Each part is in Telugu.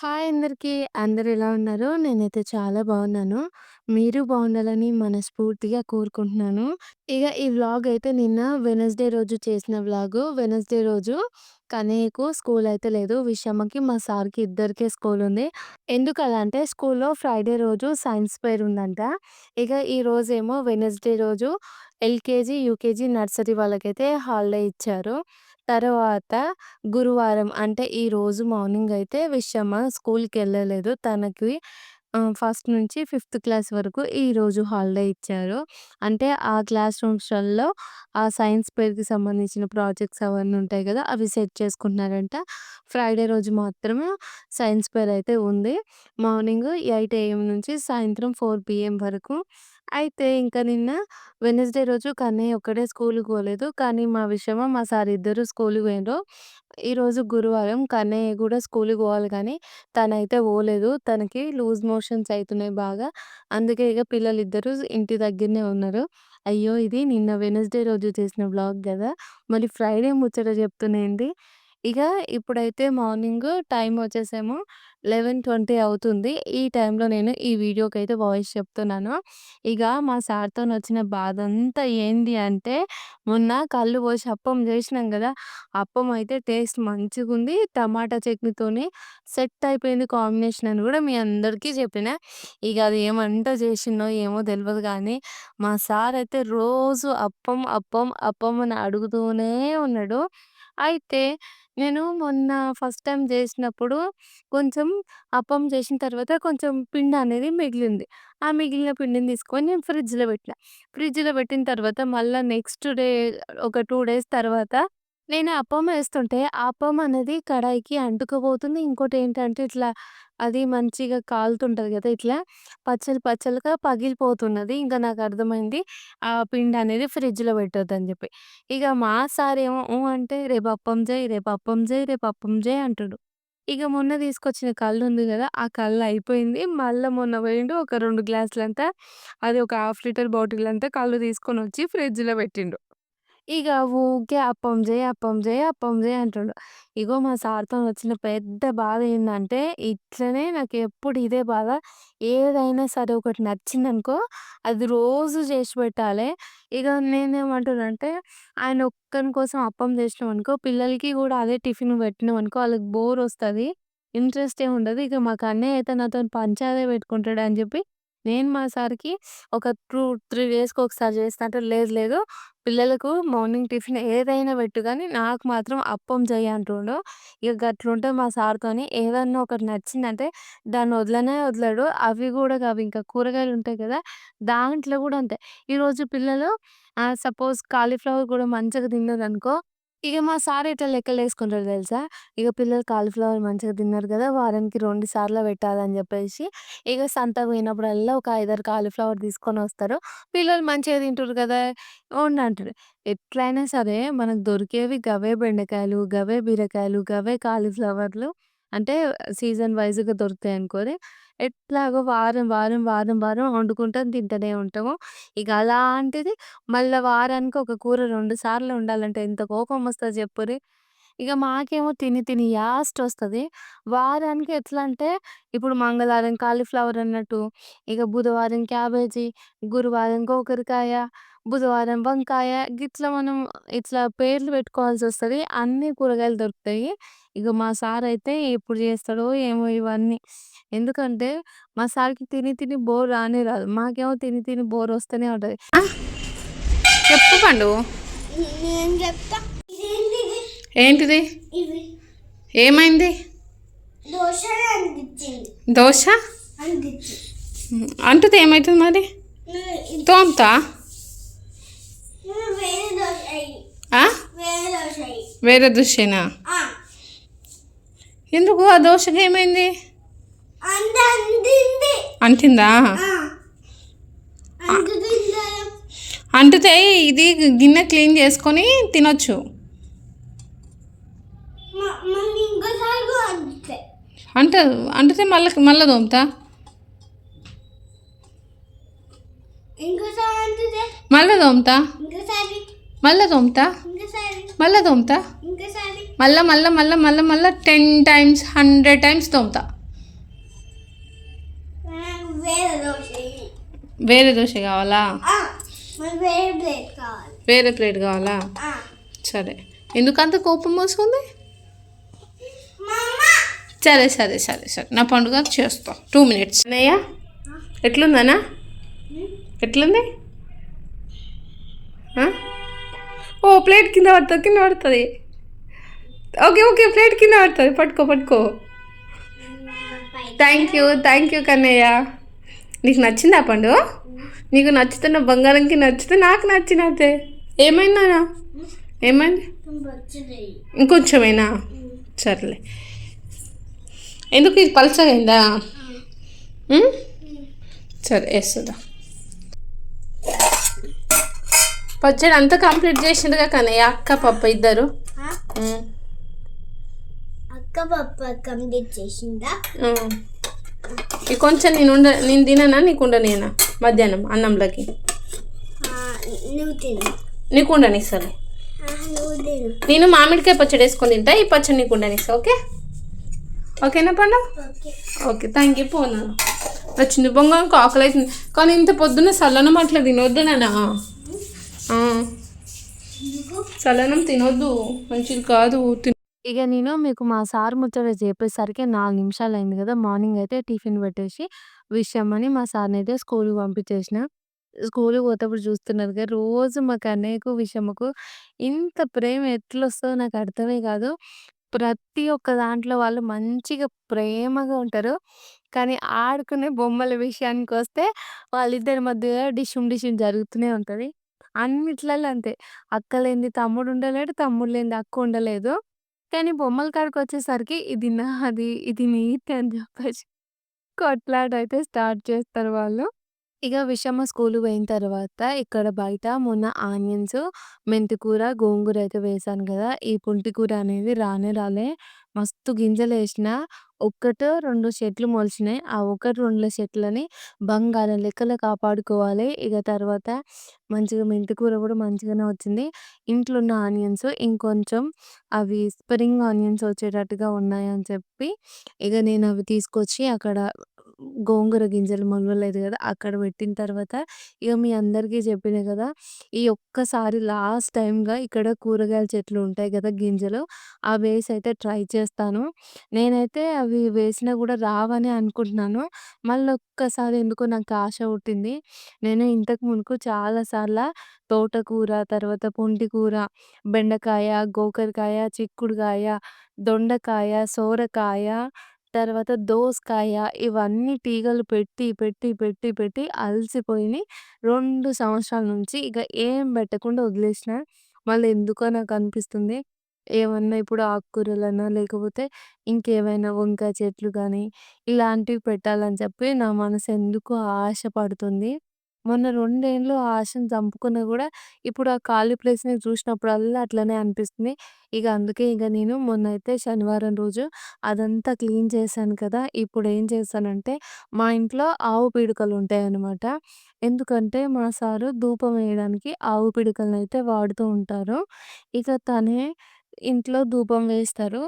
హాయ్ అందరికీ. అందరూ ఎలా ఉన్నారు? నేనైతే చాలా బాగున్నాను. మీరు బాగుండాలని మనస్ఫూర్తిగా కోరుకుంటున్నాను. ఇక ఈ వ్లాగ్ అయితే నిన్న వెనస్డే రోజు చేసిన వ్లాగు. వెనస్డే రోజు కన్నయ్యకు స్కూల్ అయితే లేదు. విషమ్మకి, మా సార్‌కి ఇద్దరికే స్కూల్ ఉంది. ఎందుకలా అంటే స్కూల్‌లో ఫ్రైడే రోజు సైన్స్ ఫెయిర్ ఉందంట. ఇక ఈరోజేమో వెనస్డే రోజు ఎల్‌కేజీ, యూకేజీ, నర్సరీ వాళ్ళకైతే హాలిడే ఇచ్చారు. తర్వాత గురువారం అంటే ఈరోజు మార్నింగ్ అయితే విషయమా స్కూల్కి వెళ్ళలేదు తనకి ఆహ్, ఫస్ట్ నుంచి ఫిఫ్త్ క్లాస్ వరకు ఈరోజు హాలిడే ఇచ్చారు. అంటే ఆ క్లాస్ రూమ్స్లో ఆ సైన్స్ ఫెయిర్‌కి సంబంధించిన ప్రాజెక్ట్స్ అవన్నీ ఉంటాయి కదా అవి సెట్ చేసుకుంటున్నారంట. ఫ్రైడే రోజు మాత్రమే సైన్స్ ఫెయిర్ అయితే ఉంది. మార్నింగ్ ఎయిట్ ఏఎం నుంచి సాయంత్రం 4 పీఎం వరకు. అయితే ఇంకా నిన్న వెడ్నెస్‌డే రోజు కన్నయ్య ఒక్కడే స్కూలుకి పోలేదు. కానీ మా విషమ, మా సార్ ఇద్దరు స్కూలుకి పోయిండ్రు. ఈరోజు గురువారం కన్నయ్య గూడా స్కూలుకి పోవాలి కానీ తనైతే పోలేదు. తనకి లూజ్ మోషన్స్ అయితున్నాయి బాగా. అందుకే ఇగ పిల్లలిద్దరూ ఇంటి దగ్గరనే ఉన్నారు. అయ్యో! ఇది నిన్న వెనస్డే రోజు చేసిన వ్లాగ్ గదా! మళ్ళీ ఫ్రైడే ముచ్చట చెప్తున్నా ఏంది. ఇక ఇప్పుడైతే మార్నింగ్ టైం వచ్చేసేమో 11:20 అవుతుంది. ఈ టైంలో నేను ఈ వీడియోకైతే వాయిస్ చెప్తున్నాను. ఇక మా సార్‌తోనొచ్చిన బాధంతా ఏంది అంటే మొన్న కళ్ళు పోసి అప్పం చేసినాం కదా అప్పం అయితే టేస్ట్ మంచిగుంది. టమాటా చట్నీతోని సెట్ అయిపోయింది కాంబినేషన్ అని కూడా మీ అందరికీ చెప్పిన ఇక అది ఏమంట చేసిండో ఏమో తెలవదు కానీ మా సార్ అయితే రోజు అప్పం, అప్పం, అప్పం అని అడుగుతూనే ఉన్నాడు. అయితే నేను మొన్న ఫస్ట్ టైం చేసినప్పుడు కొంచెం అప్పం చేసిన తర్వాత కొంచెం పిండి అనేది మిగిలింది. ఆ మిగిలిన పిండిని తీసుకొని నేను ఫ్రిడ్జ్‌లో పెట్టినా. ఫ్రిడ్జ్‌లో పెట్టిన తర్వాత మళ్ళా నెక్స్ట్ డే ఒక 2 డేస్ తర్వాత నేను అప్పం వేస్తుంటే ఆ అప్పం అనేది కడాయికి అంటుకుపోతుంది. ఇంకోటి ఏంటంటే ఇట్లా అది మంచిగా కాలుతుంటుంది కదా ఇట్లా పచ్చలు పచ్చలుగా పగిలిపోతున్నది. ఇంకా నాకు అర్థమైంది ఆ పిండి అనేది ఫ్రిడ్జ్‌లో పెట్టద్దు అని చెప్పి ఇక మా సారేమో ఊ అంటే రేపు అప్పం చేయి రేపు అప్పం చేయి రేపు అప్పం చేయి అంటుడు ఇక మొన్న తీసుకొచ్చిన కళ్ళు ఉంది కదా ఆ కళ్ళు అయిపోయింది మళ్ళీ మొన్న పోయిండు ఒక రెండు గ్లాసులంతా అది ఒక హాఫ్ లీటర్ కళ్ళు తీసుకొని వచ్చి ఫ్రిడ్జ్‌లో పెట్టిండు. ఇక ఊకే అప్పం చేయి, అప్పం చేయి, అప్పం చేయి అంటుండు. ఇగో మా సార్‌తోనొచ్చిన పెద్ద బాధ ఏందంటే ఇట్లనే నాకు ఎప్పుడు ఇదే బాధ. ఏదైనా సరే ఒకటి నచ్చిందనుకో అది రోజు చేసి పెట్టాలే. నేను నేనేమంటున్నానంటే ఆయన ఒక్కని కోసం అప్పం చేసినామనుకో పిల్లలకి కూడా అదే టిఫిన్ పెట్టినామనుకో వాళ్ళకి బోరొస్తది. ఇంట్రెస్ట్ ఇంట్రెస్టే ఉండదు. ఇక మాకు అన్నయ్య అయితే నాతోని పంచాదే పెట్టుకుంటాడని చెప్పి నేను మా సార్‌కి ఒక టూ 3 డేస్‌కి ఒకసారి చేస్తా అంటే లేదు లేదు పిల్లలకు మార్నింగ్ టిఫిన్ ఏదైనా పెట్టు గానీ నాకు మాత్రం అప్పం చెయ్యి అంటుండు. ఇగ గట్లుంటది మా సార్‌తోని. ఏదన్నా ఒకటి నచ్చిందంటే దాన్ని వదలనే వదలడు. అవి గూడా కావు ఇంకా కూరగాయలు ఉంటాయి కదా! దాంట్లో గూడా అంతే. ఈరోజు పిల్లలు ఆహ్, సపోజ్ కాలీఫ్లవర్ గూడా మంచిగా తిన్నారనుకో ఇక మా సార్ ఎట్లా లెక్కలు వేసుకుంటారు తెలుసా? ఇక పిల్లలు కాలీఫ్లవర్ మంచిగా తిన్నారు కదా వారానికి రెండు సార్లు పెట్టాలని చెప్పేసి ఇక సంతకు పోయినప్పుడల్లా ఒక ఐదారు కాలీఫ్లవర్ తీసుకొని వస్తారు పిల్లలు మంచిగా తింటారు కదా వండి అంటారు ఎట్లైనా సరే మనకు దొరికేవి గవే బెండకాయలు, గవే బీరకాయలు, గవే కాలీఫ్లవర్లు అంటే సీజన్ వైస్‌గా దొరుకుతాయనుకోరి. ఎట్లాగో వారం, వారం, వారం, వారం వండుకుంటాం తింటూనే ఉంటాము. ఇక అలాంటిది మళ్ళీ వారానికి ఒక కూర రెండు సార్లు ఉండాలంటే ఎంత వస్తుంది చెప్పుర్రి. ఇక మాకేమో తిని తిని యాస్ట్ వస్తుంది వారానికి ఎట్లా అంటే ఇప్పుడు మంగళవారం కాలీఫ్లవర్ అన్నట్టు, ఇక బుధవారం క్యాబేజీ, గురువారం గోకరకాయ, బుధవారం వంకాయ గిట్లా మనం ఇట్లా పేర్లు పెట్టుకోవాల్సొస్తది. అన్ని కూరగాయలు దొరుకుతాయి. ఇగ మా సారయితే ఎప్పుడు చేస్తాడో ఏమో ఇవన్నీ. ఎందుకంటే మా సార్‌కి తిని తిని బోర్ రానే రాదు. మాకేమో తిని తిని బోరొస్తూనే ఉంటది. ఆ! చెప్పు పండు. నేను చెప్తా ఇదేంటిది ఏంటిది? ఇవి ఏమైంది? దోశ అనిపించింది దోస? అనిపించింది అంటుతే ఏమైతుంది మరి? తోముతా? వేరే దోశ ఎందుకు ఆ దోసకి ఏమైంది? అంటిందా? అంటుతే ఇది గిన్నె క్లీన్ చేసుకొని తినొచ్చు. అంట అంటితే మళ్ళీ మళ్ళీ తోముతా? ఇంకోసారి అంటుతే మళ్ళీ తోముతా? మళ్ళీ తోముతా? మళ్ళీ తోముతా? మళ్ళా మళ్ళా మళ్ళా మళ్ళా మళ్ళా 10 టైమ్స్, 100 టైమ్స్ తోముతా. వేరే దోశ కావాలా? వేరే ప్లేట్ కావాలి. సరే. ఎందుకంత కోపం వస్తుంది? మమ్మ సరే సరే సరే సరే. నా పండుగ చేస్తా. టూ మినిట్స్ అన్నయ్య ఎట్లుందనా ఎట్లుంది? ఓ ప్లేట్ కింద పడుతుంది కింద పడుతుంది. ఓకే ఓకే ప్లేట్ కింద పడుతుంది. పట్టుకో పట్టుకో. Thank you thank you Kannayya. నీకు నచ్చిందా పండు? నీకు నచ్చుతున్న బంగారంకి నచ్చితే నాకు నచ్చినతే ఏమైందా ఏమైంది? ఇంకొంచెమైనా? ఇంకొంచెమేనా సర్లే. ఎందుకు ఇది పలచగైందా? అయిందా సరే వేస్తుందా పచ్చడి అంతా కంప్లీట్ చేసిండుగా కానీ అక్క పప్ప ఇద్దరు. అక్క పప్ప కంప్లీట్ చేసిందా? కొంచెం నేను ఉండ నేను తిననా? నీకు ఉండనేనా మధ్యాహ్నం అన్నంలోకి. ఆ, నువ్వు తిను. నీకు నువ్వు తిను. నేను మామిడికాయ పచ్చడి వేసుకొని తింటా ఈ పచ్చడి నీకు ఉండనిస్తా ఓకే? ఓకేనా పండు? ఓకే. థ్యాంక్ యూ పోనాను వచ్చింది బొంగ ఆకలి అవుతుంది కానీ ఇంత పొద్దున్న సల్లనం అట్లా తినొద్దు నానా చలనం తినొద్దు మంచిది కాదు ఇక నేను మీకు మా సార్ ముచ్చట చెప్పేసరికి నాలుగు నిమిషాలు అయింది కదా! మార్నింగ్ అయితే టిఫిన్ పెట్టేసి విషయమని మా సార్ని అయితే స్కూల్కి పంపించేసిన. స్కూల్కి పోతేప్పుడు చూస్తున్నారుగా రోజు మా కన్నయ్యకు, విషయముకు ఇంత ప్రేమ ఎట్లొస్తదో నాకు అర్థమే కాదు. ప్రతి ఒక్క దాంట్లో వాళ్ళు మంచిగా ప్రేమగా ఉంటారు. కానీ ఆడుకునే బొమ్మల విషయానికి వస్తే వాళ్ళిద్దరి మధ్య డిషుమ్ డిషుమ్ జరుగుతూనే ఉంటుంది అన్నిట్లల్లో అంతే. అక్క లేనిది తమ్ముడు ఉండలేడు. తమ్ముడు లేనిది అక్క ఉండలేదు. కానీ బొమ్మల కాడికొచ్చేసరికి ఇది నాది, ఇది నీది అని చెప్పేసి కొట్లాట అయితే స్టార్ట్ చేస్తారు వాళ్ళు. ఇక విషమ స్కూలు పోయిన తర్వాత ఇక్కడ బయట మొన్న ఆనియన్స్, మెంతికూర, గోంగూర అయితే వేశాను కదా! ఈ పుంటికూర అనేది రానే రాలే. మస్తు గింజలేసిన. ఒక్కటో, రెండు చెట్లు మొలిచినాయి. ఆ 1, 2 చెట్లని బంగారం లెక్కల కాపాడుకోవాలి. ఇక తర్వాత మంచిగా మెంతికూర కూడా మంచిగానే వచ్చింది. ఇంట్లో ఉన్న ఆనియన్స్ ఇంకొంచెం అవి స్ప్రింగ్ ఆనియన్స్ వచ్చేటట్టుగా ఉన్నాయని చెప్పి ఇక నేను అవి తీసుకొచ్చి అక్కడ గోంగూర గింజలు మొలవలేదు కదా! అక్కడ పెట్టిన తర్వాత ఇక మీ అందరికీ చెప్పిన కదా! ఈ ఒక్కసారి లాస్ట్ టైంగా ఇక్కడ కూరగాయల చెట్లు ఉంటాయి కదా! గింజలు ఆ వేసి అయితే ట్రై చేస్తాను. నేనైతే అవి వేసినా కూడా రావని అనుకుంటున్నాను. మళ్ళీ ఒక్కసారి ఎందుకో నాకు ఆశ పుట్టింది. నేను ఇంతకు మునుపు చాలాసార్లు తోటకూర, తర్వాత పుంటికూర, బెండకాయ, గోకరకాయ, చిక్కుడుకాయ, దొండకాయ, సోరకాయ, తర్వాత దోసకాయ ఇవన్నీ తీగలు పెట్టి, పెట్టి, పెట్టి, పెట్టి అలసిపోయినాయి. రెండు సంవత్సరాల నుంచి ఇక ఏం పెట్టకుండా వదిలేసిన. మళ్ళీ ఎందుకో నాకు అనిపిస్తుంది. ఏమన్నా ఇప్పుడు ఆకుకూరలన్నా లేకపోతే ఇంకేమైనా వంకాయ చెట్లు కానీ ఇలాంటివి పెట్టాలని చెప్పి నా మనసు ఎందుకో ఆశ పడుతుంది. మొన్న రెండేళ్ళు ఆ ఆశను చంపుకున్నా కూడా ఇప్పుడు ఆ ఖాళీ ప్లేస్‌ని చూసినప్పుడల్లా అట్లనే అనిపిస్తుంది. ఇక అందుకే ఇక నేను మొన్నైతే శనివారం రోజు అదంతా క్లీన్ చేశాను కదా! ఇప్పుడు ఏం చేశానంటే మా ఇంట్లో ఆవు పిడకలు ఉంటాయన్నమాట. ఎందుకంటే మా సారు ధూపం వేయడానికి ఆవు పిడకలనైతే వాడుతూ ఉంటారు. ఇక తనే ఇంట్లో ధూపం వేస్తారు.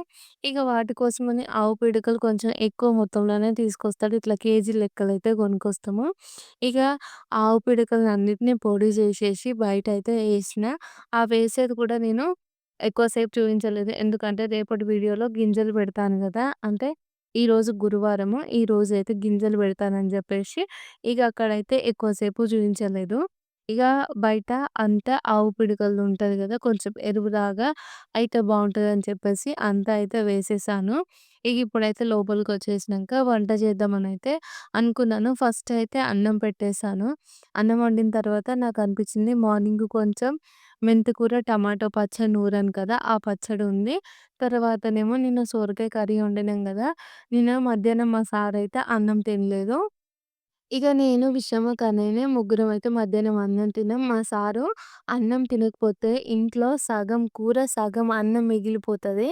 ఇక వాటి కోసమని ఆవు పిడకలు కొంచెం ఎక్కువ మొత్తంలోనే తీసుకొస్తాడు. ఇట్లా కేజీ లెక్కలైతే కొనుక్కొస్తాము. ఇక ఆవు పిడకలన్నిటిని పొడి చేసేసి బయటైతే ఏసిన. ఆ వేసేది కూడా నేను ఎక్కువ సేపు చూపించలేదు. ఎందుకంటే రేపటి వీడియోలో గింజలు పెడతాను కదా! అంటే ఈరోజు గురువారము. ఈరోజైతే గింజలు పెడతానని చెప్పేసి ఇక అక్కడైతే ఎక్కువ సేపు చూయించలేదు. ఇక బయట అంతా ఆవు పిడకలు ఉంటుంది కదా! కొంచెం ఎరువులాగా అయితే బావుంటదని చెప్పేసి అంతా అయితే వేసేసాను. ఇక ఇప్పుడైతే లోపలికి వచ్చేసినాక వంట చేద్దామనైతే అనుకున్నాను. ఫస్ట్ అయితే అన్నం పెట్టేసాను. అన్నం వండిన తర్వాత నాకు అనిపించింది మార్నింగ్ కొంచెం మెంతికూర, టమాటో పచ్చడి నూరాను కదా! ఆ పచ్చడి ఉంది. తర్వాతనేమో నిన్న సొరకాయ కర్రీ వండినాం కదా! నిన్న మధ్యాహ్నం మా సార్ అయితే అన్నం తినలేదు. ఇక నేను, విషమ, ముగ్గురం అయితే మధ్యాహ్నం అన్నం తిన్నాం. మా సారు అన్నం తినకపోతే ఇంట్లో సగం కూర, సగం అన్నం మిగిలిపోతది.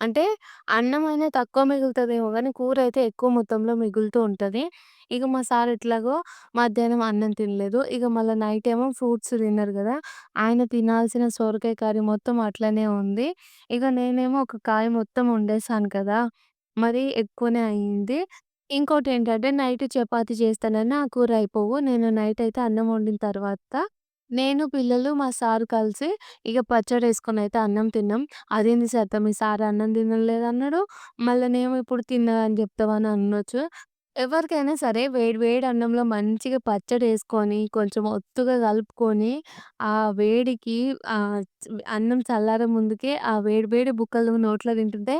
అంటే అన్నం అయినా తక్కువ మిగులుతదేమో గానీ కూర అయితే ఎక్కువ మొత్తంలో మిగులుతూ ఉంటది. ఇక మా సార్ ఎట్లాగో మధ్యాహ్నం అన్నం తినలేదు. ఇక మళ్ళా నైట్ ఏమో ఫ్రూట్స్ తిన్నారు కదా! ఆయన తినాల్సిన సొరకాయ కర్రీ మొత్తం అట్లనే ఉంది. ఇక నేనేమో ఒక కాయ మొత్తం వండేసాను కదా! మరి ఎక్కువనే అయింది. ఇంకోటేంటంటే నైట్ చపాతీ చేస్తానని ఆ కూర అయిపోవు. నేను నైట్ అయితే అన్నం వండిన తర్వాత నేను, పిల్లలు, మా సారు కలిసి ఇగ పచ్చడేసుకొనైతే అన్నం తిన్నాం. అదేంది సరిత మీ సారు అన్నం తినలేదన్నాడు. మళ్ళనేమో ఇప్పుడు నేను ఇప్పుడు చెప్తావా చెప్తామని అనొచ్చు. ఎవరికైనా సరే వేడి వేడి అన్నంలో మంచిగా పచ్చడేసుకొని, కొంచెం ఒత్తుగా కలుపుకొని, ఆ వేడికి ఆహ్, అన్నం చల్లారే ముందుకే ఆ వేడి వేడి బుక్కలు నోట్లో తింటుంటే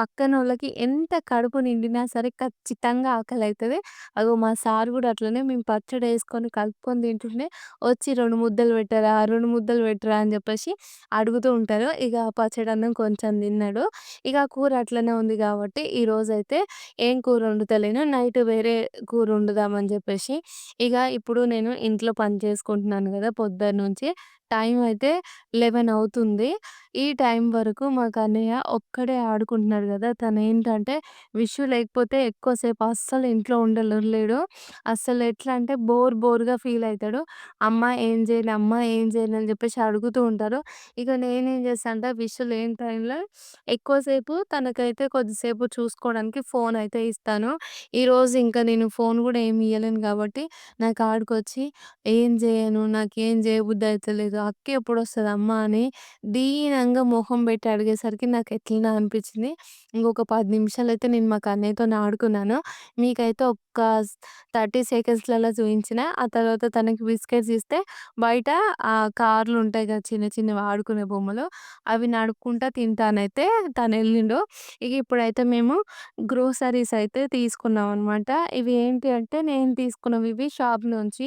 పక్కనోళ్ళకి ఎంత కడుపు నిండినా సరే ఖచ్చితంగా ఆకలైతది. అగో మా సారు గూడా అట్లనే మేము పచ్చడేసుకొని కలుపుకొని తింటుంటే వచ్చి 2 ముద్దలు పెట్టరా, 2 ముద్దలు పెట్టరా అని జెప్పేసి అడుగుతూ ఉంటారు. ఇగ పచ్చడన్నం కొంచెం తిన్నాడు. ఇక కూర అట్లనే ఉంది గాబట్టి ఈరోజైతే ఏం కూర వండుతలేను. నైట్ వేరే కూర వండుదామని జెప్పేసి ఇగ ఇప్పుడు నేను ఇంట్లో పని చేసుకుంటున్నాను గదా! పొద్దున్నుంచి టైం అయితే 11 అవుతుంది. ఈ టైం వరకు మా కన్నయ్య ఒక్కడే ఆడుకుంటున్నాడు గదా! తనేంటంటే విషు లేకపోతే ఎక్కువసేపు అస్సలు ఇంట్లో ఉండలేడు. అస్సలు ఎట్లా అంటే బోర్ బోర్‌గా ఫీల్ అయితాడు. అమ్మ ఏం జేయాలి? అమ్మ ఏం చేయను అని చెప్పేసి అడుగుతూ ఉంటారు. ఇక నేనేం చేస్తా అంటే విషు లేని టైంలో ఎక్కువసేపు తనకైతే కొద్దిసేపు చూసుకోవడానికి ఫోన్ అయితే ఇస్తాను. ఈరోజు ఇంకా నేను ఫోన్ గూడా ఏమి ఇయ్యలేను కాబట్టి నా కాడికొచ్చి ఏం జేయను, నాకేం అయితే అయితలేదు. అక్క అమ్మ అని దీనంగా మొహం పెట్టి అడిగేసరికి నాకు ఎట్లా అనిపించింది. ఇంకొక పది నిమిషాలు అయితే నేను మా కన్నయ్యతోని ఆడుకున్నాను. మీకైతే ఒక్క థర్టీ సెకండ్స్‌లలో చూపించిన ఆ తర్వాత తనకి బిస్కెట్స్ ఇస్తే బయట ఆ కార్లు ఉంటాయి కదా చిన్న చిన్నవి ఆడుకునే బొమ్మలు. అవి నడుపుకుంటా తింటానైతే తను వెళ్ళిండు ఇక ఇప్పుడైతే మేము గ్రోసరీస్ అయితే తీసుకున్నాం అనమాట ఇవి ఏంటి అంటే నేను తీసుకున్నవి ఇవి షాప్ నుంచి.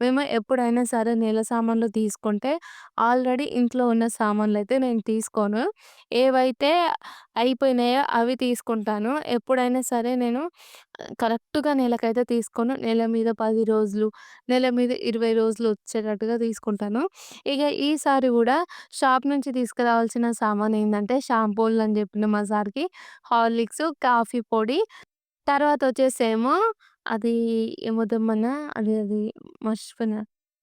మేము ఎప్పుడైనా సరే నెల సామాన్లు తీసుకుంటే ఆల్రెడీ ఇంట్లో ఉన్న సామాన్లు అయితే నేను తీసుకోను. ఏవైతే అయిపోయినాయో అవి తీసుకుంటాను. ఎప్పుడైనా సరే నేను కరెక్ట్‌గా నెలకైతే తీసుకోను. నెల మీద పది రోజులు, నెల మీద 20 రోజులు వచ్చేటట్టుగా తీసుకుంటాను. ఇక ఈసారి కూడా షాప్ నుంచి తీసుకురావాల్సిన సామాన్ షాంపూలు అని చెప్పిన మా సార్‌కి. హార్లిక్స్, కాఫీ పొడి తర్వాత వచ్చేసేమో అది ఏమో అది అది మర్చిపోయినా.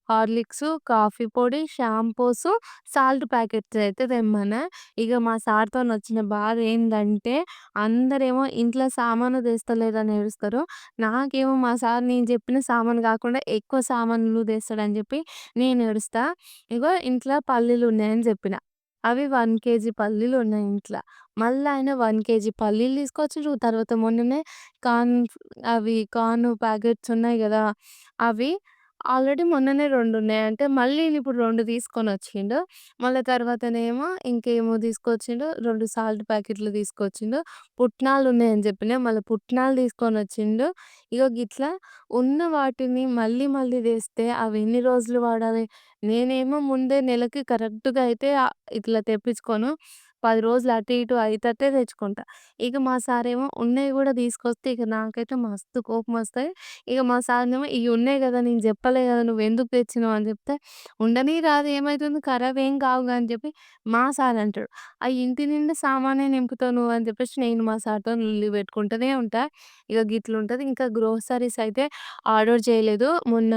హార్లిక్సు, కాఫీ పొడి, షాంపూసు, సాల్ట్ ప్యాకెట్స్ అయితే తెమ్మనా. ఇగ మా సార్‌తోనొచ్చిన బాధ ఏందంటే అందరేమో ఇంట్లో సామాను తెస్తలేదని ఏడుస్తారు. నాకేమో మా సార్ నేను చెప్పిన సామాను కాకుండా ఎక్కువ సామాన్లు తెస్తాడని చెప్పి నేను ఏడుస్తా. ఇగో ఇంట్లో పల్లీలున్నాయని చెప్పిన అవి 1 కేజీ పల్లీలున్నాయి ఇంట్ల. మళ్ళా ఆయన 1 కేజీ పల్లీలు తీసుకొచ్చిండ్రు. తర్వాత మొన్ననే కార్న్ అవి కార్న్ ప్యాకెట్స్ ఉన్నాయి గదా! అవి ఆల్రెడీ మొన్ననే 2 ఉన్నాయి. అంటే మళ్ళీ ఇప్పుడు 2 తీసుకొనొచ్చిండు. మళ్ళా తర్వాతనేమో ఇంకేమో తీసుకొచ్చిండు. 2 సాల్ట్ ప్యాకెట్లు తీసుకొచ్చిండు. పుట్నాలున్నాయని జెప్పిన. మళ్ళా పుట్నాలు తీసుకొనొచ్చిండు. ఇగో గిట్లా ఉన్న వాటిని మళ్ళీ మళ్ళీ తెస్తే అవి ఎన్ని రోజులు వాడాలి? నేనేమో ముందే నెలకి కరెక్ట్‌గా అయితే ఆహ్, ఇట్లా తెప్పించుకోను. పది రోజులు అటు ఇటు అయ్యేటట్టే తెచ్చుకుంటా. ఇక మా సారేమో ఉన్నయి గూడా తీసుకొస్తే ఇక నాకైతే మస్తు కోపమొస్తది. ఇక మా సార్‌నేమో ఇయి ఉన్నాయి గదా! నేను జెప్పలే గదా! నువ్వెందుకు తెచ్చినావు అని జెప్తే, ఉండనీ రాదు ఏమైతుంది ఖరాబ్ ఏం కావుగా అని చెప్పి మా సార్ అంటాడు. ఆ ఇంటి నిండా సామానే నింపుతావు నువ్వు అని చెప్పేసి నేను మా సార్‌తో లొల్లి పెట్టుకుంటూనే ఉంటా. గిట్లు గిట్లుంటది. ఇంకా గ్రోసరీస్ అయితే ఆర్డర్ చేయలేదు. మొన్న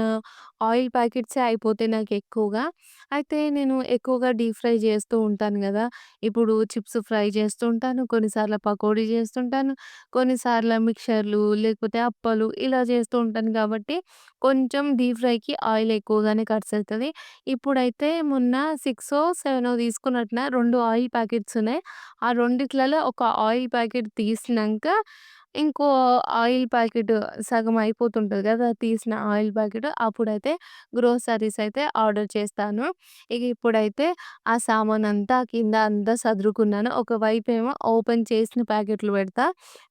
ఆయిల్ ప్యాకెట్సే అయిపోతాయి నాకెక్కువగా. అయితే నేను ఎక్కువగా డీప్ ఫ్రై చేస్తూ ఉంటాను గదా! ఇప్పుడు చిప్స్ ఫ్రై చేస్తుంటాను కొన్నిసార్లు పకోడీ చేస్తుంటాను. కొన్నిసార్లు మిక్చర్లు లేకపోతే అప్పలు ఇలా చేస్తూ ఉంటాను కాబట్టి కొంచెం డీప్ ఫ్రైకి ఆయిల్ ఎక్కువగానే ఖర్చు అవుతుంది ఇప్పుడైతే మొన్న సిక్సో, సెవెనో తీసుకున్నట్టున 2 ఆయిల్ ప్యాకెట్స్ ఉన్నాయి. ఆ రెండిట్లలో ఒక ఆయిల్ ప్యాకెట్ తీసినంక ఇంకో ఆయిల్ ప్యాకెట్ సగం అయిపోతుంటది కదా తీసిన ఆయిల్ ప్యాకెట్ అప్పుడైతే గ్రోసరీస్ అయితే ఆర్డర్ చేస్తాను. ఇక ఇప్పుడైతే ఆ సామానంతా కింద అంతా సదురుకున్నాను. ఒకవైపేమో ఓపెన్ చేసిన ప్యాకెట్లు పెడతా.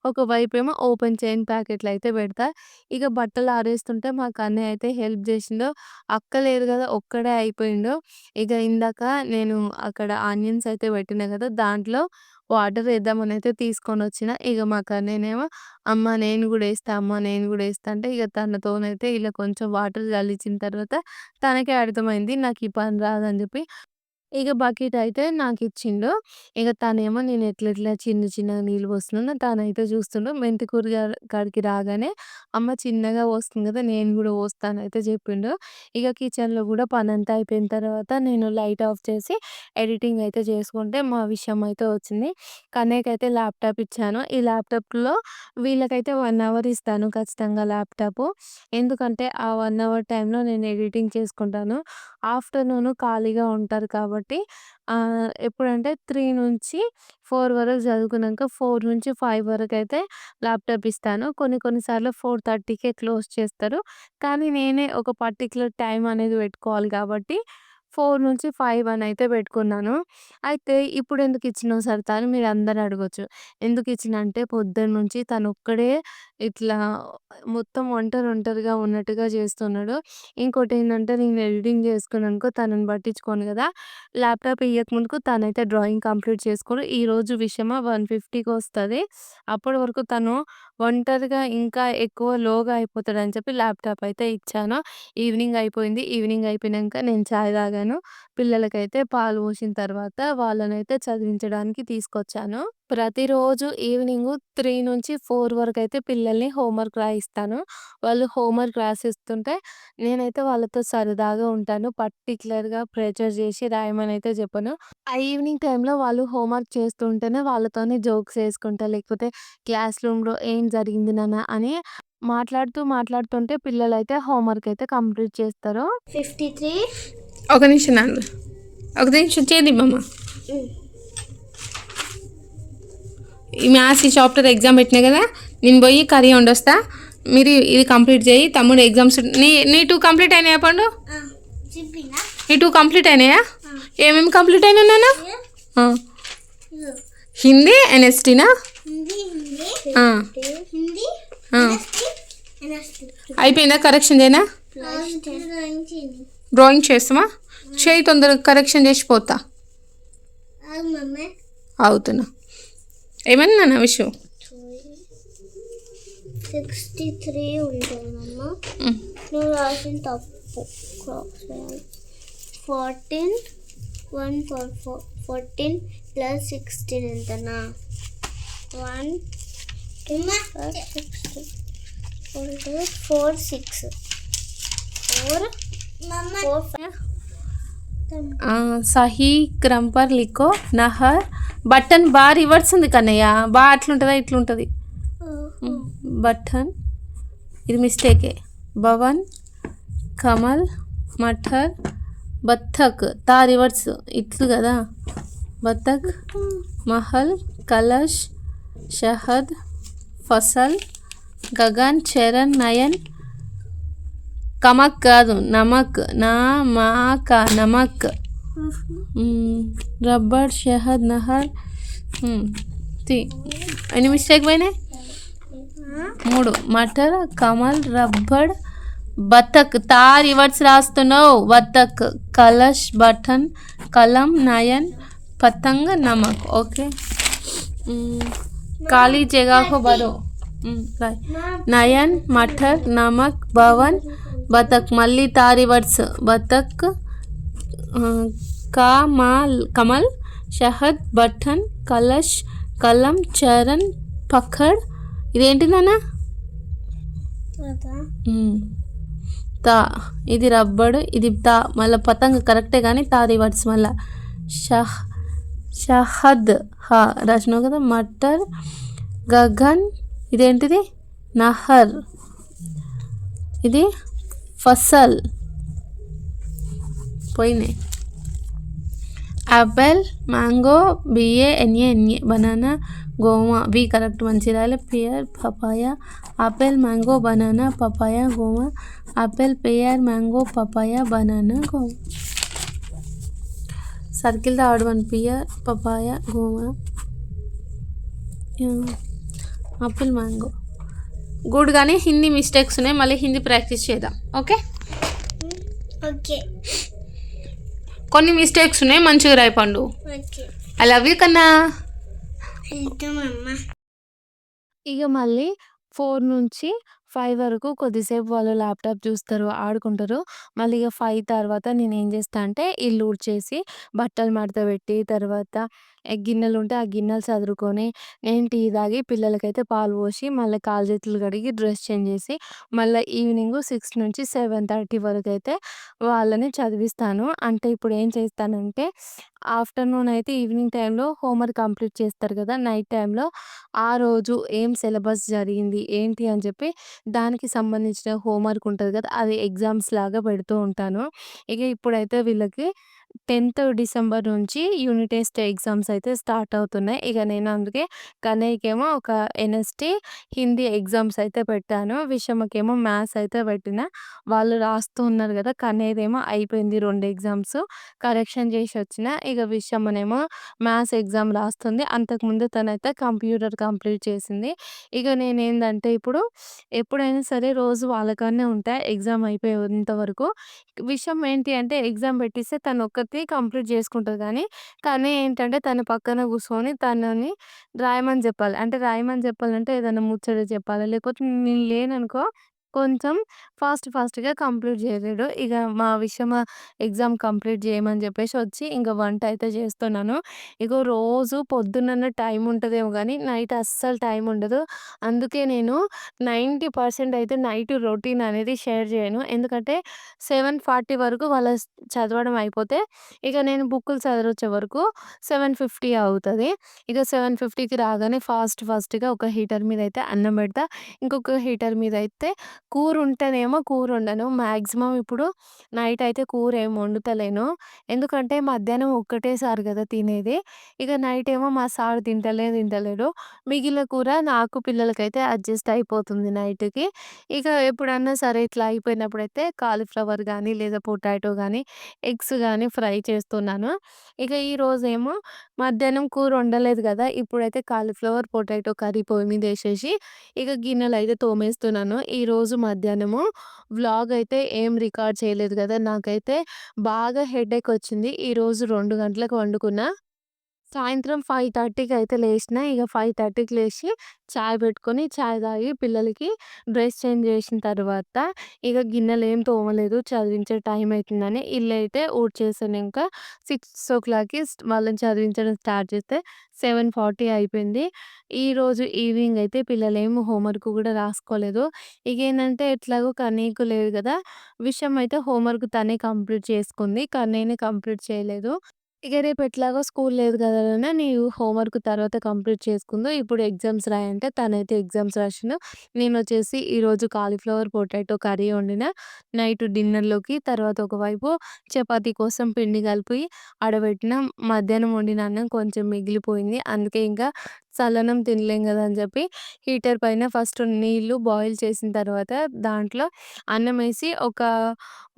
ఒకవైపేమో ఓపెన్ చేయని ప్యాకెట్లయితే పెడతా. ఇక బట్టలు ఆరేస్తుంటే మా కన్నయ్య అయితే హెల్ప్ చేసిండో అక్క లేదు కదా! ఒక్కడే అయిపోయిండు. ఇక ఇందాక నేను అక్కడ ఆనియన్స్ అయితే పెట్టినా కదా దాంట్లో వాటర్ వేద్దామని అయితే తీసుకొని వచ్చిన ఇక మాకు నేనేమో అమ్మ నేను కూడా వేస్తా అమ్మ నేను కూడా వేస్తా అంటే ఇక తనతోనైతే ఇలా కొంచెం వాటర్ చల్లించిన తర్వాత తనకే అర్థమైంది నాకు ఈ పని రాదని చెప్పి ఇక బకెట్ అయితే నాకు ఇచ్చిండు ఇక తనేమో నేను ఎట్లా ఎట్లా చిన్న చిన్నగా నీళ్ళు పోస్తున్నాను తనైతే చూస్తుండు. మెంతి కూర కాడికి రాగానే అమ్మ చిన్నగా పోస్తుంది కదా! నేను కూడా పోస్తాను అయితే చెప్పిండు. ఇక కిచెన్‌లో కూడా పనంతా అయిపోయిన తర్వాత నేను లైట్ ఆఫ్ చేసి ఎడిటింగ్ అయితే చేసుకుంటే మా విషయం అయితే వచ్చింది. కన్నయ్యకైతే ల్యాప్‌టాప్ ఇచ్చాను. ఈ ల్యాప్‌టాప్‌లో వీళ్ళకైతే వన్ అవర్ ఇస్తాను ఖచ్చితంగా ల్యాప్టాప్ ఎందుకంటే ఆ వన్ అవర్ టైంలో నేను ఎడిటింగ్ చేసుకుంటాను. ఆఫ్టర్‌నూన్ ఖాళీగా ఉంటారు కాబట్టి ఎప్పుడంటే త్రీ నుంచి ఫోర్ వరకు చదువుకున్నాక ఫోర్ నుంచి ఫైవ్ వరకు అయితే ల్యాప్‌టాప్ ఇస్తాను. కొన్ని కొన్నిసార్లు ఫోర్ థర్టీకే క్లోజ్ చేస్తారు. కానీ నేనే ఒక పర్టిక్యులర్ టైం అనేది పెట్టుకోవాలి కాబట్టి 4-5 అని అయితే పెట్టుకున్నాను. అయితే ఇప్పుడెందుకు ఇచ్చినావు సరిత అని మీరందరూ అడగొచ్చు. ఎందుకు ఇచ్చినా అంటే పొద్దున్నుంచి తనొక్కడే ఇట్లా మొత్తం ఒంటరి ఒంటరిగా ఉన్నట్టుగా చేస్తున్నాడు. ఇంకోటేంటంటే నేను ఎడిటింగ్ చేసుకున్నాననుకో తనని పట్టించుకోను కదా! ల్యాప్‌టాప్ ఇయ్యకముందుకు తనైతే డ్రాయింగ్ కంప్లీట్ చేసుకోడు. ఈరోజు విషయమా 150కి వస్తది. అప్పటి వరకు తను ఒంటరిగా ఇంకా ఎక్కువ లోగా అయిపోతాడని చెప్పి ల్యాప్‌టాప్ అయితే ఇచ్చాను. ఈవినింగ్ అయిపోయింది. ఈవినింగ్ అయిపోయినంక నేను చాయ్ తాగాను. పిల్లలకైతే పాలు పోసిన తర్వాత వాళ్ళనైతే చదివించడానికి తీసుకొచ్చాను. ప్రతిరోజు ఈవినింగు 3-4 వరకైతే పిల్లల్ని హోంవర్క్ రాయిస్తాను. వాళ్ళు హోంవర్క్ రాసిస్తుంటే నేనైతే వాళ్ళతో సరదాగా ఉంటాను. పర్టిక్యులర్‌గా ప్రెషర్ చేసి రాయమనైతే చెప్పను. ఆ ఈవినింగ్ టైంలో వాళ్ళు హోంవర్క్ చేస్తుంటేనే వాళ్ళతోనే జోక్స్ ఏసుకుంటా లేకపోతే క్లాస్ రూమ్‌లో ఏం జరిగింది నాన్న అని మాట్లాడుతూ మాట్లాడుతుంటే పిల్లలైతే హోంవర్క్ అయితే కంప్లీట్ చేస్తారు. 53 ఒక నిమిషం నాన్న ఒక నిమిషం చేదిమ్మమ్మ ఈ మ్యాథ్స్ ఈ చాప్టర్ ఎగ్జామ్ పెట్టినా కదా నేను పోయి కర్రీ వండొస్తా. మీరు ఇది కంప్లీట్ చేయి తమ్ముడు ఎగ్జామ్స్ నీ నీ టూ కంప్లీట్ అయినాయా పండు? నీ టూ కంప్లీట్ అయినాయా? ఏమేమి కంప్లీట్ అయినా నాన్న. హిందీ ఎన్ఎస్టీనా హిందీ హిందీ ఆ. హిందీ ఆ. NST NST. అయిపోయిందా కరెక్షన్ చేయనా? డ్రాయింగ్ చేస్తామా చేయి తొందరగా కరెక్షన్ చేసి పోతా. అది మమ్మీ. అవుతున్నా. ఏమన్నా నాన్న విషయం సిక్స్టీ త్రీ ఉంటుంది అమ్మ ఉమ్. నువ్వు రాసిన తప్పు. Fourteen one four four fourteen plus sixteen ఎంతనా? One plus sixteen four six. Four four Sahih క్రమ్ పర్ లిఖో నహర్ బటన్ బా రివర్స్ ఉంది కన్నయ్య. బా అట్లుంటుందా ఇట్లుంటుంది? బటన్. ఇది మిస్టేకే. భవన్ కమల్ మఠర్ బత్తక్. తా రివర్స్. ఇట్లు కదా. బత్తక్ మహల్ కలష్ షహద్ ఫసల్ గగన్ చరణ్ నయన్. కమక్ కాదు నమక్. నా మా క నమక్. రబ్బర్ షహద్ నహర్ ఎన్ని మిస్టేక్ పోయినాయి? మూడు. మటర్ కమల్ రబ్బర్ బతక్ తార్ రివర్స్ రాస్తున్నావు. బతక్ కలష్ బటన్ కలం నయన్ పతంగ్ నమక్. ఓకే. ఖాళీ జగాకు బరో నయన్ మఠర్ నమక్ భవన్ బతక్ మళ్ళీ తారీ రివర్స్ బతక్ కమల్ కమల్ షహద్ బటన్ కలష్ కలం చరణ్ పఖడ్. ఇదేంటి నాన్న. తా. ఇది రబ్బడు ఇది తా. మళ్ళీ పతంగ కరెక్టే కానీ తా రివర్స్ మళ్ళా. షహ్ షహద్. హా రాసినావు కదా? మటర్ గగన్. ఇదేంటిది? నహర్. ఇది ఫసల్. పోయినాయి apple mango B A N A N A banana గోమా. Be correct మంచి రాయాలి pear papaya. Apple mango banana papaya గోమా. Apple pear mango papaya banana గోమా. Circle the one. Pear papaya గోమా. Apple mango good కానీ హిందీ మిస్టేక్స్ ఉన్నాయి. మళ్ళీ హిందీ ప్రాక్టీస్ చేద్దాం. ఓకే ఓకే కొన్ని మిస్టేక్స్ ఉన్నాయి మంచిగా రాయి పండు ఓకే. ఐ లవ్ యూ కన్నా. ఇక మళ్ళీ 4 నుంచి 5 వరకు కొద్దిసేపు వాళ్ళు ల్యాప్‌టాప్ చూస్తారు, ఆడుకుంటారు. మళ్ళీ ఇగ 5 తర్వాత నేనేం చేస్తా అంటే ఇల్లు ఊడ్చేసి, బట్టలు మడత పెట్టి, తర్వాత గిన్నెలు ఉంటే ఆ గిన్నెలు సదురుకొని, నేను టీ తాగి, పిల్లలకైతే పాలు పోసి, మళ్ళీ కాళ్ళు చేతులు కడిగి, డ్రెస్ చేంజ్ చేసి, మళ్ళీ ఈవినింగ్ సిక్స్ నుంచి సెవెన్ థర్టీ వరకు అయితే వాళ్ళని చదివిస్తాను. అంటే ఇప్పుడు ఏం చేస్తానంటే, ఆఫ్టర్‌నూన్ అయితే ఈవినింగ్ టైంలో హోంవర్క్ కంప్లీట్ చేస్తారు కదా! నైట్ టైంలో ఆ రోజు ఏం సిలబస్ జరిగింది, ఏంటి అని చెప్పి దానికి సంబంధించిన హోంవర్క్ ఉంటుంది కదా! అది ఎగ్జామ్స్ లాగా పెడుతూ ఉంటాను. ఇక ఇప్పుడైతే వీళ్ళకి 10థ్ డిసెంబర్ నుంచి యూనిట్ టెస్ట్ ఎగ్జామ్స్ అయితే స్టార్ట్ అవుతున్నాయి. ఇక నేను అందుకే కన్నయ్యకేమో ఒక ఎన్ఎస్‌టి, హిందీ ఎగ్జామ్స్ అయితే పెట్టాను. విషమకేమో మ్యాథ్స్ అయితే పెట్టిన. వాళ్ళు రాస్తూ ఉన్నారు కదా! కన్నయ్యదేమో అయిపోయింది రెండు ఎగ్జామ్స్. కరెక్షన్ చేసి వచ్చిన ఇక విషమనేమో మ్యాథ్స్ ఎగ్జామ్ రాస్తుంది. అంతకుముందు తనైతే కంప్యూటర్ కంప్లీట్ చేసింది. ఇక నేనేందంటే ఇప్పుడు ఎప్పుడైనా సరే రోజు వాళ్ళ ఉంటాయి ఎగ్జామ్ అయిపోయేంత వరకు. విషయం ఏంటి అంటే ఎగ్జామ్ పెట్టిస్తే తను ఒక్క ఒక్కతి కంప్లీట్ చేసుకుంటుంది కానీ, కానీ ఏంటంటే తన పక్కన కూర్చొని తనని రాయమని చెప్పాలి. అంటే రాయమని చెప్పాలంటే ఏదైనా ముచ్చట చెప్పాలి. లేకపోతే నేను లేననుకో కొంచెం ఫాస్ట్ ఫాస్ట్‌గా కంప్లీట్ చేయలేడు. ఇక మా విషమ ఎగ్జామ్ కంప్లీట్ చేయమని చెప్పేసి వచ్చి ఇంకా వంట అయితే చేస్తున్నాను. ఇగో రోజు పొద్దున్న టైం ఉంటుందేమో కానీ నైట్ అస్సలు టైం ఉండదు. అందుకే నేను 90% అయితే నైట్ రొటీన్ అనేది షేర్ చేయను. ఎందుకంటే 7:40 వరకు వాళ్ళ చదవడం అయిపోతే, ఇక నేను బుక్కులు చదివొచ్చే వరకు సెవెన్ ఫిఫ్టీ అవుతుంది ఇక 7:50కి రాగానే ఫాస్ట్ ఫాస్ట్‌గా ఒక హీటర్ మీద అయితే అన్నం పెడతా. ఇంకొక హీటర్ మీద అయితే కూర ఉంటేనేమో కూర వండను. మాక్సిమం ఇప్పుడు నైట్ అయితే కూర ఏమి వండుతలేను. ఎందుకంటే మధ్యాహ్నం ఒక్కటేసారి కదా తినేది. ఇక నైట్ ఏమో మా సార్ తింటలే తింటలేడు. మిగిలిన కూర నాకు పిల్లలకైతే అడ్జస్ట్ అయిపోతుంది నైట్‌కి. ఇక ఎప్పుడన్నా సరే ఇట్లా అయిపోయినప్పుడైతే కాలీఫ్లవర్ గానీ, లేదా పొటాటో గానీ, ఎగ్స్ గానీ ఫ్రై చేస్తున్నాను. ఇక ఈరోజేమో మధ్యాహ్నం కూర వండలేదు కదా! ఇప్పుడైతే కాలీఫ్లవర్, పొటాటో కర్రీ పొయ్యి మీద ఏసేసి, ఇక గిన్నెలైతే తోమేస్తున్నాను. ఈరోజు మధ్యాహ్నము వ్లాగ్ అయితే ఏం రికార్డ్ చేయలేదు కదా! నాకైతే బాగా హెడేక్ వచ్చింది. ఈరోజు రెండు గంటలకు వండుకున్నా సాయంత్రం 5:30కి అయితే లేచిన ఇక ఫైవ్ థర్టీకి లేచి చాయ్ పెట్టుకొని, చాయ్ తాగి పిల్లలకి డ్రెస్ చేంజ్ చేసిన తర్వాత, ఇక గిన్నెలు ఏం తోమలేదు. చదివించే టైం అవుతుందని ఇల్లు అయితే ఊడ్చేసాను ఇంకా. సిక్స్ ఓ క్లాక్కి వాళ్ళని చదివించడం స్టార్ట్ చేస్తే 7:40 అయిపోయింది. ఈరోజు ఈవినింగ్ అయితే పిల్లలేమో హోంవర్క్ కూడా రాసుకోలేదు. ఇక ఏంటంటే ఎట్లాగో కన్నయ్యకు లేదు కదా! విషయం అయితే హోంవర్క్ తనే కంప్లీట్ చేసుకుంది. కన్నయ్యనే కంప్లీట్ చేయలేదు. ఇక రేపు ఎట్లాగో స్కూల్ లేదు కదా నాన్న నీవు హోంవర్క్ తర్వాత కంప్లీట్ చేసుకుందో ఇప్పుడు ఎగ్జామ్స్ రాయంటే తనైతే ఎగ్జామ్స్ రాసిండు. నేనొచ్చేసి ఈరోజు కాలీఫ్లవర్, పొటాటో కర్రీ వండిన. నైట్ డిన్నర్‌లోకి తర్వాత ఒకవైపు చపాతీ కోసం పిండి కలిపి ఆడబెట్టిన. మధ్యాహ్నం వండిన అన్నం కొంచెం మిగిలిపోయింది. అందుకే ఇంకా చల్లనం తినలేం కదా అని చెప్పి హీటర్ పైన ఫస్ట్ నీళ్ళు బాయిల్ చేసిన తర్వాత దాంట్లో అన్నం వేసి ఒక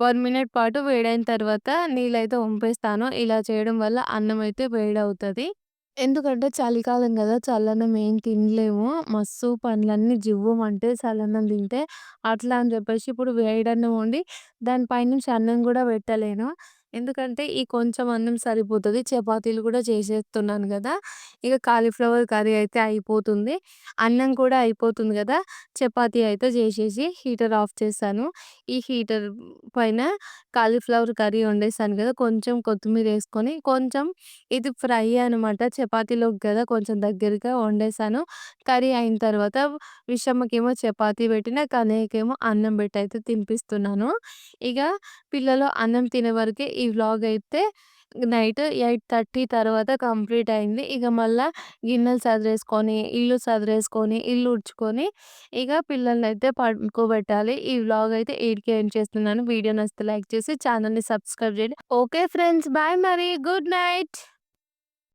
వన్ మినిట్ పాటు వేడైన తర్వాత నీళ్ళైతే వంపేస్తాను. ఇలా చేయడం వల్ల అన్నం అయితే వేడవుతుంది ఎందుకంటే చలికాలం కదా! చల్లనం ఏం తినలేము. మస్తు పండ్లన్నీ జివ్వం అంటే చల్లనం తింటే. అట్లా అని చెప్పేసి ఇప్పుడు వేడన్నం వండి దాని నుంచి అన్నం కూడా పెట్టలేను. ఎందుకంటే ఈ కొంచెం అన్నం సరిపోతది. చపాతీలు కూడా చేసేస్తున్నాను కదా! ఇక కాలీఫ్లవర్ కర్రీ అయితే అయిపోతుంది. అన్నం కూడా అయిపోతుంది కదా! చపాతీ అయితే చేసేసి హీటర్ ఆఫ్ చేశాను. ఈ హీటర్ పైన కాలీఫ్లవర్ కర్రీ వండేసాను కదా! కొంచెం కొత్తిమీర వేసుకొని కొంచెం ఇది ఫ్రై అనమాట. చపాతీలోకి కదా! కొంచెం దగ్గరగా వండేసాను. కర్రీ అయిన తర్వాత విషమ్మకేమో చపాతీ పెట్టిన, కన్నయ్యకేమో అన్నం పెట్టి అయితే తినిపిస్తున్నాను. ఇక పిల్లలు అన్నం తినే వరకే ఈ వ్లాగ్ అయితే నైట్ 8:30 తర్వాత కంప్లీట్ అయింది. ఇక మళ్ళా గిన్నెలు సదిరేసుకొని, ఇల్లు సదిరేసుకొని, ఇల్లు ఉడ్చుకొని ఇక పిల్లల్ని అయితే పడుకోబెట్టాలి. ఈ వ్లాగ్ అయితే ఎయిట్కి ఎండ్ చేస్తున్నాను. వీడియో నచ్చితే లైక్ చేసి ఛానల్ని సబ్స్క్రైబ్ చేయండి. ఓకే ఫ్రెండ్స్ బాయ్ మరి. Good night.